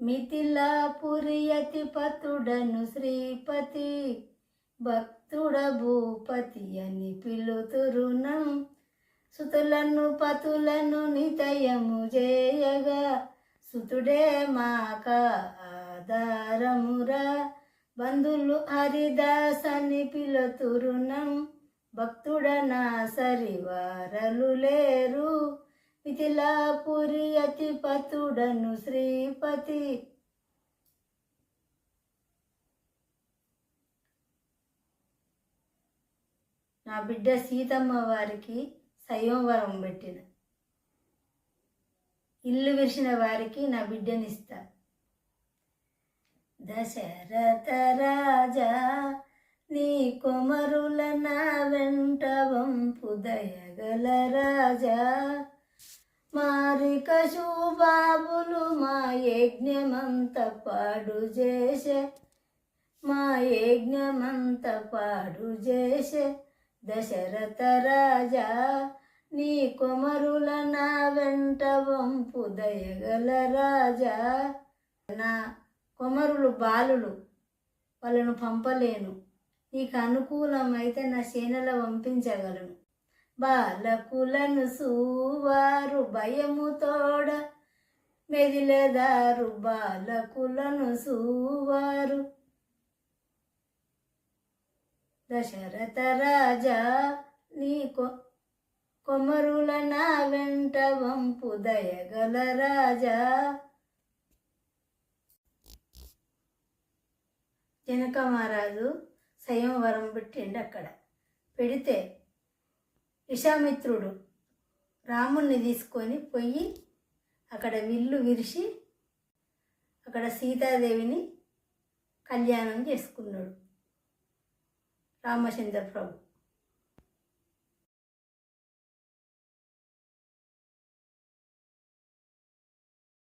మిథిలాపురియతి పతుడను శ్రీపతి భక్తుడ భూపతి అని పిలుతురునం సుతులను పతులను నితయము చేయగా సుతుడే మాక ఆధారమురా. బంధులు హరిదాసని పిలుతురునం భక్తుడనా సరివారలు లేరు. మిథిలాపురి అతిపతుడను శ్రీపతి. నా బిడ్డ సీతమ్మ వారికి సంయమవరం పెట్టిన. ఇల్లు విరిచిన వారికి నా బిడ్డనిస్తా. దశరథ రాజా నీ కొమరుల నా వెంట వంపు దయగల రాజా. మారిక శుభాబులు మా యజ్ఞమంత పాడు చేసే మా యజ్ఞమంత పాడు చేసే దశరథ రాజా నీ కొమరుల నా వెంట వంపు దయగల రాజా. నా కొమరులు బాలులు వాళ్ళను పంపలేను నీకు అనుకూలమైతే నా సేనల పంపించగలను. బాలకులను సూవారు భయముతోడ తోడ. బాలకులను సూవారు. దశరథ రాజా నీ కొ కొమరుల నా వెంట వంపు దయగల రాజా. జనక మహారాజు సంయమవరం పెట్టిండు అక్కడ. పెడితే విషామిత్రుడు రాముణ్ణి తీసుకొని పోయి అక్కడ విల్లు విరిచి అక్కడ సీతాదేవిని కళ్యాణం చేసుకున్నాడు రామచంద్ర ప్రభు